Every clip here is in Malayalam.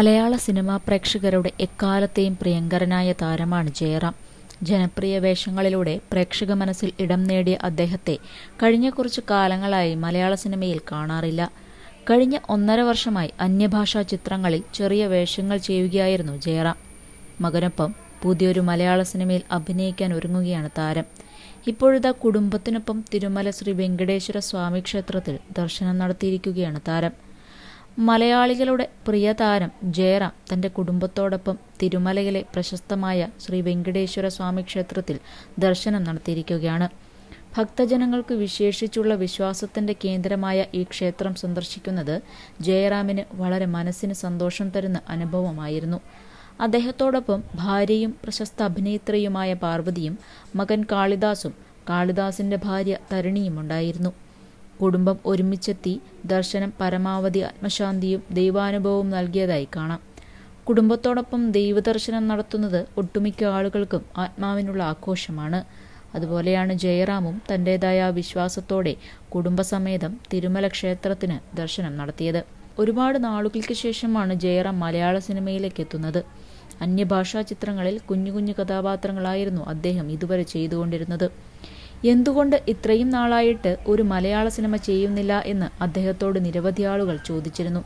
മലയാള സിനിമാ പ്രേക്ഷകരുടെ എക്കാലത്തെയും പ്രിയങ്കരനായ താരമാണ് ജയറാം. ജനപ്രിയ വേഷങ്ങളിലൂടെ പ്രേക്ഷക മനസ്സിൽ ഇടം നേടിയ അദ്ദേഹത്തെ കഴിഞ്ഞ കുറച്ചു കാലങ്ങളായി മലയാള സിനിമയിൽ കാണാറില്ല. കഴിഞ്ഞ ഒന്നര വർഷമായി അന്യഭാഷാ ചിത്രങ്ങളിൽ ചെറിയ വേഷങ്ങൾ ചെയ്യുകയായിരുന്നു ജയറാം. മകനൊപ്പം പുതിയൊരു മലയാള സിനിമയിൽ അഭിനയിക്കാൻ ഒരുങ്ങുകയാണ് താരം. ഇപ്പോഴിതാ കുടുംബത്തിനൊപ്പം തിരുമല ശ്രീ വെങ്കടേശ്വര സ്വാമി ക്ഷേത്രത്തിൽ ദർശനം നടത്തിയിരിക്കുകയാണ് താരം. മലയാളികളുടെ പ്രിയതാരം ജയറാം തന്റെ കുടുംബത്തോടൊപ്പം തിരുമലയിലെ പ്രശസ്തമായ ശ്രീ വെങ്കടേശ്വര സ്വാമി ക്ഷേത്രത്തിൽ ദർശനം നടത്തിയിരിക്കുകയാണ്. ഭക്തജനങ്ങൾക്ക് വിശേഷിച്ചുള്ള വിശ്വാസത്തിന്റെ കേന്ദ്രമായ ഈ ക്ഷേത്രം സന്ദർശിക്കുന്നത് ജയറാമിന് വളരെ മനസ്സിന് സന്തോഷം തരുന്ന അനുഭവമായിരുന്നു. അദ്ദേഹത്തോടൊപ്പം ഭാര്യയും പ്രശസ്ത അഭിനേത്രിയുമായ പാർവതിയും മകൻ കാളിദാസും കാളിദാസിന്റെ ഭാര്യ തരുണിയും ഉണ്ടായിരുന്നു. കുടുംബം ഒരുമിച്ചെത്തി ദർശനം പരമാവധി ആത്മശാന്തിയും ദൈവാനുഭവവും നൽകിയതായി കാണാം. കുടുംബത്തോടൊപ്പം ദൈവദർശനം നടത്തുന്നത് ഒട്ടുമിക്ക ആളുകൾക്കും ആത്മാവിനുള്ള ആഘോഷമാണ്. അതുപോലെയാണ് ജയറാമും തന്റെതായ വിശ്വാസത്തോടെ കുടുംബസമേതം തിരുമല ക്ഷേത്രത്തിന് ദർശനം നടത്തിയത്. ഒരുപാട് നാളുകൾക്ക് ശേഷമാണ് ജയറാം മലയാള സിനിമയിലേക്ക് എത്തുന്നത്. അന്യഭാഷാ ചിത്രങ്ങളിൽ കുഞ്ഞു കുഞ്ഞു കഥാപാത്രങ്ങളായിരുന്നു അദ്ദേഹം ഇതുവരെ ചെയ്തുകൊണ്ടിരുന്നത്. എന്തുകൊണ്ട് ഇത്രയും നാളായിട്ട് ഒരു മലയാള സിനിമ ചെയ്യുന്നില്ല എന്ന് അദ്ദേഹത്തോട് നിരവധി ആളുകൾ ചോദിച്ചിരുന്നു.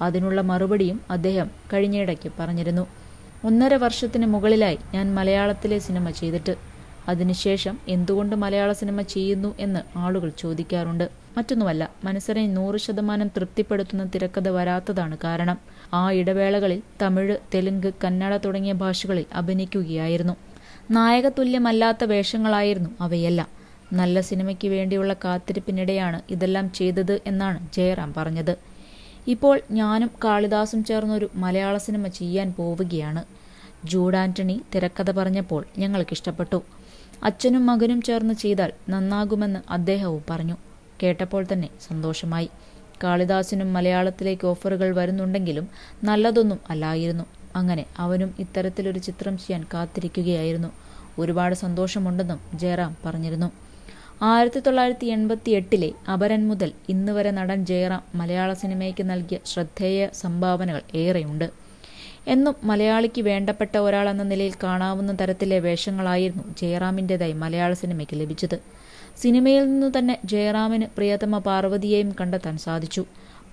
അതിനുള്ള മറുപടിയും അദ്ദേഹം കഴിഞ്ഞയിടയ്ക്ക് പറഞ്ഞിരുന്നു. ഒന്നര വർഷത്തിന് മുകളിലായി ഞാൻ മലയാളത്തിലെ സിനിമ ചെയ്തിട്ട്. അതിനുശേഷം എന്തുകൊണ്ട് മലയാള സിനിമ ചെയ്യുന്നു എന്ന് ആളുകൾ ചോദിക്കാറുണ്ട്. മറ്റൊന്നുമല്ല മനസ്സിനെ നൂറ് ശതമാനം തൃപ്തിപ്പെടുത്തുന്ന തിരക്കഥ വരാത്തതാണ് കാരണം. ആ ഇടവേളകളിൽ തമിഴ് തെലുങ്ക് കന്നഡ തുടങ്ങിയ ഭാഷകളിൽ അഭിനയിക്കുകയായിരുന്നു. നായകതുല്യമല്ലാത്ത വേഷങ്ങളായിരുന്നു അവയെല്ലാം. നല്ല സിനിമയ്ക്ക് വേണ്ടിയുള്ള കാത്തിരിപ്പിനിടെയാണ് ഇതെല്ലാം ചെയ്തത് എന്നാണ് ജയറാം പറഞ്ഞത്. ഇപ്പോൾ ഞാനും കാളിദാസും ചേർന്നൊരു മലയാള സിനിമ ചെയ്യാൻ പോവുകയാണ്. ജൂഡ് ആന്റണി തിരക്കഥ പറഞ്ഞപ്പോൾ ഞങ്ങൾക്കിഷ്ടപ്പെട്ടു അച്ഛനും മകനും ചേർന്ന് ചെയ്താൽ നന്നാകുമെന്ന് അദ്ദേഹവും പറഞ്ഞു. കേട്ടപ്പോൾ തന്നെ സന്തോഷമായി. കാളിദാസിനും മലയാളത്തിലേക്ക് ഓഫറുകൾ വരുന്നുണ്ടെങ്കിലും നല്ലതൊന്നും അല്ലായിരുന്നു. അങ്ങനെ അവനും ഇത്തരത്തിലൊരു ചിത്രം ചെയ്യാൻ കാത്തിരിക്കുകയായിരുന്നു. ഒരുപാട് സന്തോഷമുണ്ടെന്നും ജയറാം പറഞ്ഞിരുന്നു. ആയിരത്തി തൊള്ളായിരത്തി എൺപത്തി എട്ടിലെ അപരൻ മുതൽ ഇന്ന് വരെ നടൻ ജയറാം മലയാള സിനിമയ്ക്ക് നൽകിയ ശ്രദ്ധേയ സംഭാവനകൾ ഏറെയുണ്ട്. എന്നും മലയാളിക്ക് വേണ്ടപ്പെട്ട ഒരാളെന്ന നിലയിൽ കാണാവുന്ന തരത്തിലെ വേഷങ്ങളായിരുന്നു ജയറാമിന്റെതായി മലയാള സിനിമയ്ക്ക് ലഭിച്ചത്. സിനിമയിൽ നിന്നു തന്നെ ജയറാമിന് പ്രിയതമ പാർവതിയെയും കണ്ടെത്താൻ സാധിച്ചു.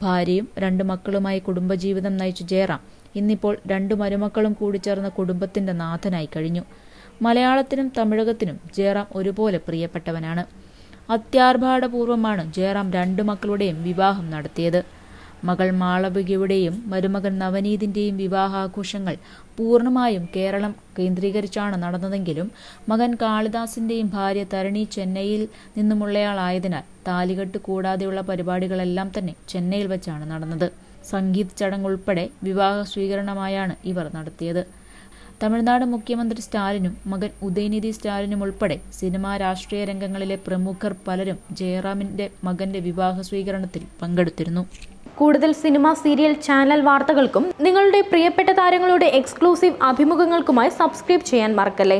ഭാര്യയും രണ്ട് മക്കളുമായി കുടുംബജീവിതം നയിച്ച ജയറാം ഇന്നിപ്പോൾ രണ്ടു മരുമക്കളും കൂടി ചേർന്ന കുടുംബത്തിന്റെ നാഥനായി കഴിഞ്ഞു. മലയാളത്തിനും തമിഴകത്തിനും ജയറാം ഒരുപോലെ പ്രിയപ്പെട്ടവനാണ്. അത്യാർഭാടപൂർവമാണ് ജയറാം രണ്ടു മക്കളുടെയും വിവാഹം നടത്തിയത്. മകൾ മാളവികയുടെയും മരുമകൻ നവനീതിന്റെയും വിവാഹാഘോഷങ്ങൾ പൂർണമായും കേരളം കേന്ദ്രീകരിച്ചാണ് നടന്നതെങ്കിലും മകൻ കാളിദാസിന്റെയും ഭാര്യ തരണി ചെന്നൈയിൽ നിന്നുമുള്ളയാളായതിനാൽ താലികെട്ട് കൂടാതെയുള്ള പരിപാടികളെല്ലാം തന്നെ ചെന്നൈയിൽ വെച്ചാണ് നടന്നത്. സംഗീത് ചടങ്ങുൾപ്പെടെ വിവാഹ സ്വീകരണമായാണ് ഇവർ നടത്തിയത്. തമിഴ്നാട് മുഖ്യമന്ത്രി സ്റ്റാലിനും മകൻ ഉദയനിധി സ്റ്റാലിനും ഉൾപ്പെടെ സിനിമാ രാഷ്ട്രീയ രംഗങ്ങളിലെ പ്രമുഖർ പലരും ജയറാമിന്റെ മകന്റെ വിവാഹ സ്വീകരണത്തിൽ പങ്കെടുത്തിരുന്നു. കൂടുതൽ സിനിമ സീരിയൽ ചാനൽ വാർത്തകൾക്കും നിങ്ങളുടെ പ്രിയപ്പെട്ട താരങ്ങളുടെ എക്സ്ക്ലൂസീവ് അഭിമുഖങ്ങൾക്കുമായി സബ്സ്ക്രൈബ് ചെയ്യാൻ മറക്കല്ലേ?